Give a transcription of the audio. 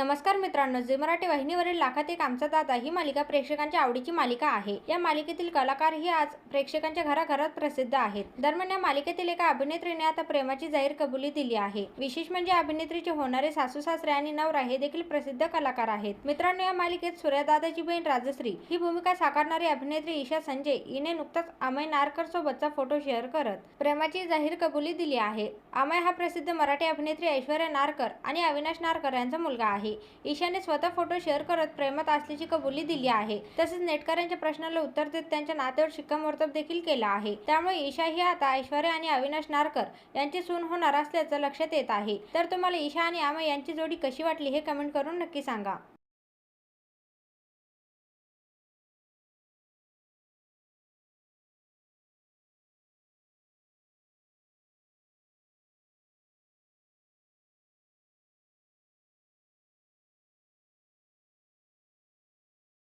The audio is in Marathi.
नमस्कार मित्रांनो जे मराठी वाहिनीवरील लाखात एक आमचा दादा ही मालिका प्रेक्षकांच्या आवडीची मालिका आहे. या मालिकेतील कलाकार ही आज प्रेक्षकांच्या घराघरात प्रसिद्ध आहेत. दरम्यान या मालिकेतील एका अभिनेत्रीने आता प्रेमाची जाहीर कबुली दिली आहे. विशेष म्हणजे अभिनेत्रीचे होणारे सासू सासरे आणि नवरा हे देखील प्रसिद्ध कलाकार आहेत. मित्रांनो या मालिकेत सूर्यादादाची बहीण राजश्री ही भूमिका साकारणारी अभिनेत्री ईशा संजय हिने नुकताच अमय नारकर सोबतचा फोटो शेअर करत प्रेमाची जाहीर कबुली दिली आहे. अमय हा प्रसिद्ध मराठी अभिनेत्री ऐश्वर्या नारकर आणि अविनाश नारकर यांचा मुलगा आहे. ईशाने स्वतः फोटो शेअर करत प्रेमात असल्याची कबुली दिली आहे. तसेच नेटकऱ्यांच्या प्रश्नाला उत्तर देत त्यांच्या नात्यावर शिक्कामोर्तब देखील केला आहे. त्यामुळे ईशा ही आता ऐश्वर्या आणि अविनाश नारकर यांची सून होणार असल्याचं लक्षात येत आहे. तर तुम्हाला ईशा आणि आमा यांची जोडी कशी वाटली हे कमेंट करून नक्की सांगा.